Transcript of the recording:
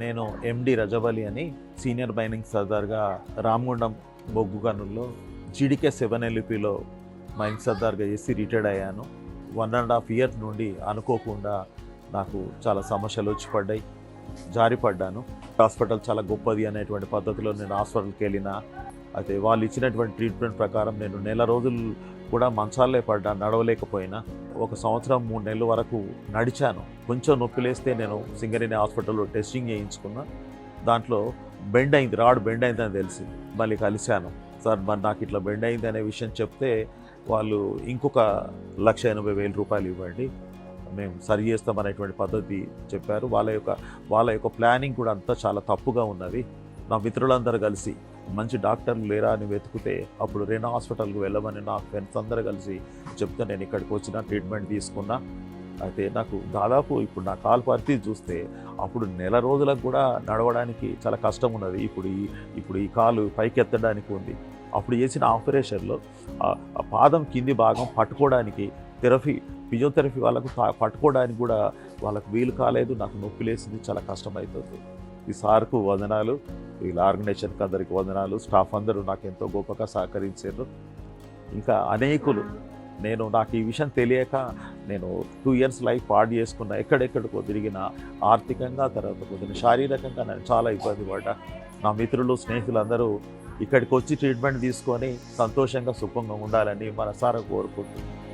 నేను ఎండి రజబలి అని senior mining సర్దార్గా Ramagundam బొగ్గు గనుల్లో జీడికే సెవెన్ ఎల్ఈపిలో మైనింగ్ సర్దార్గా చేసి రిటైర్డ్ అయ్యాను. వన్ అండ్ హాఫ్ ఇయర్ నుండి అనుకోకుండా నాకు చాలా సమస్యలు వచ్చి పడ్డాయి. జారిపడ్డాను హాస్పిటల్ చాలా గొప్పది అనేటువంటి పద్ధతిలో నేను హాస్పిటల్కి వెళ్ళిన అయితే వాళ్ళు ఇచ్చినటువంటి ట్రీట్మెంట్ ప్రకారం నేను నెల రోజులు కూడా మంచాలే పడ్డా నడవలేకపోయినా ఒక సంవత్సరం మూడు నెలల వరకు నడిచాను. కొంచెం నొప్పి లేస్తే నేను సింగరేణి హాస్పిటల్లో టెస్టింగ్ చేయించుకున్నా. దాంట్లో బెండ్ అయింది రాడ్ బెండ్ అయిందని తెలిసి మళ్ళీ కలిశాను. సార్ మరి నాకు ఇట్లా బెండ్ అయింది అనే విషయం చెప్తే వాళ్ళు ఇంకొక లక్ష ఎనభై వేల రూపాయలు ఇవ్వండి మేము సరి చేస్తామనేటువంటి పద్ధతి చెప్పారు. వాళ్ళ యొక్క వాళ్ళ యొక్క ప్లానింగ్ కూడా అంతా చాలా తప్పుగా ఉన్నది. నా మిత్రులందరూ కలిసి మంచి డాక్టర్లు లేరా అని వెతికితే అప్పుడు రేణా హాస్పిటల్కి వెళ్ళమని నా ఫ్రెండ్స్ అందరూ కలిసి చెప్తే నేను ఇక్కడికి వచ్చిన ట్రీట్మెంట్ తీసుకున్నా. అయితే నాకు దాదాపు ఇప్పుడు నా కాలు పరిస్థితి చూస్తే అప్పుడు నెల రోజులకు కూడా నడవడానికి చాలా కష్టం ఉన్నది. ఇప్పుడు ఈ ఇప్పుడు ఈ కాలు పైకి ఎత్తడానికి ఉంది. అప్పుడు చేసిన ఆపరేషన్లో పాదం కింది భాగం పట్టుకోవడానికి థెరపీ ఫిజియోథెరపీ వాళ్ళకు పట్టుకోవడానికి కూడా వాళ్ళకు వీలు కాలేదు. నాకు నొప్పి లేసింది చాలా కష్టమవుతుంది ఈ సార్కు వదనాలు వీళ్ళ ఆర్గనైజేషన్కి అందరికి వదనాలు. స్టాఫ్ అందరూ నాకు ఎంతో గొప్పగా సహకరించారు. ఇంకా అనేకులు నేను నాకు ఈ విషయం తెలియక నేను టూ ఇయర్స్ లైఫ్ పాడు చేసుకున్న ఎక్కడెక్కడికో తిరిగిన ఆర్థికంగా తర్వాత కొద్దిగా శారీరకంగా నేను చాలా ఇబ్బంది పడ్డా. నా మిత్రులు స్నేహితులందరూ ఇక్కడికి వచ్చి ట్రీట్మెంట్ తీసుకొని సంతోషంగా సుఖంగా ఉండాలని మనసారా కోరుకుంటున్నాను.